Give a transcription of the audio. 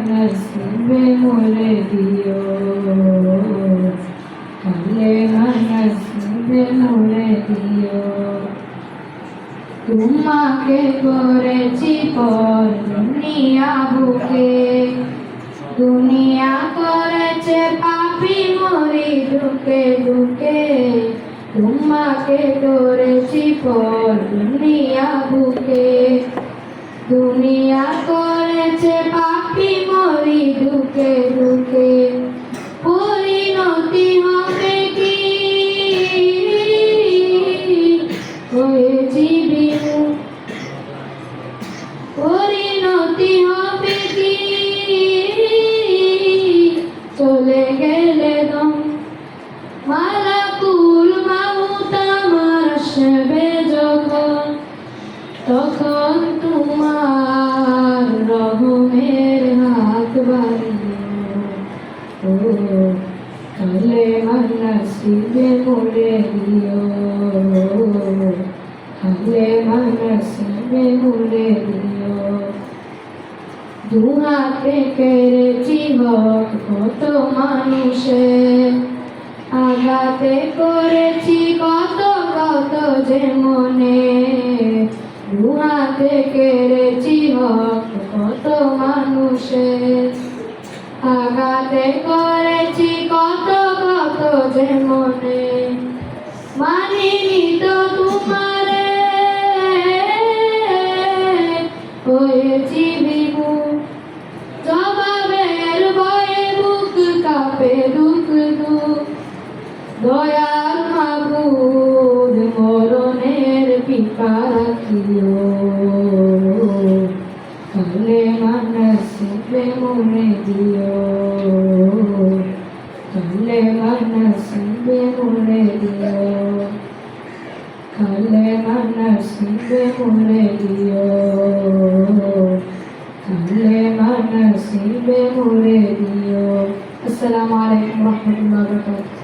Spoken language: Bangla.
কালে মনসবে মোরে দিও কালে মনসবে মোরে দিও তোমাকে করেছি পর দুনিয়া বুকে দুনিয়া করেছে পাপি মরি ঢুকে ঢুকে তোমাকে করেছি পর দুনিয়া বুকে দুনিয়া করেছে পাপি মরি ঢুকে ঢুকে। পরিণতি হবে কি? হয়েছি বিমু পরিণতি হবে কি? চলে গেলে দম। মালাকুল মাউত আমার আসবে যখন, তখন তোমার রহমের হাত বাড়িও ও কালে মোরে দিও। কালে মানসিবে মোরে দিও। দুহাতে কেড়েছি হক কত মানুষের আঘাতে করেছি কত কত যে মনে। দুহাতে কেড়েছি হক কত মানুষের আঘাতে করেছি কত কত যে মনে। মানিনি তো তোমারে, হয়েছি বিমু। জবাবের ভয়ে বুক কাঁপে দুঃখ দুঃখ। দয়াল কালে মানসিবে মনে দিও কালে মানসিবে মনে দিও কালে মানসিবে মনে দিও কালে মানসিবে মনে দিও আসসালামু আলাইকুম রহমতুল্লাহ বরকাতুহু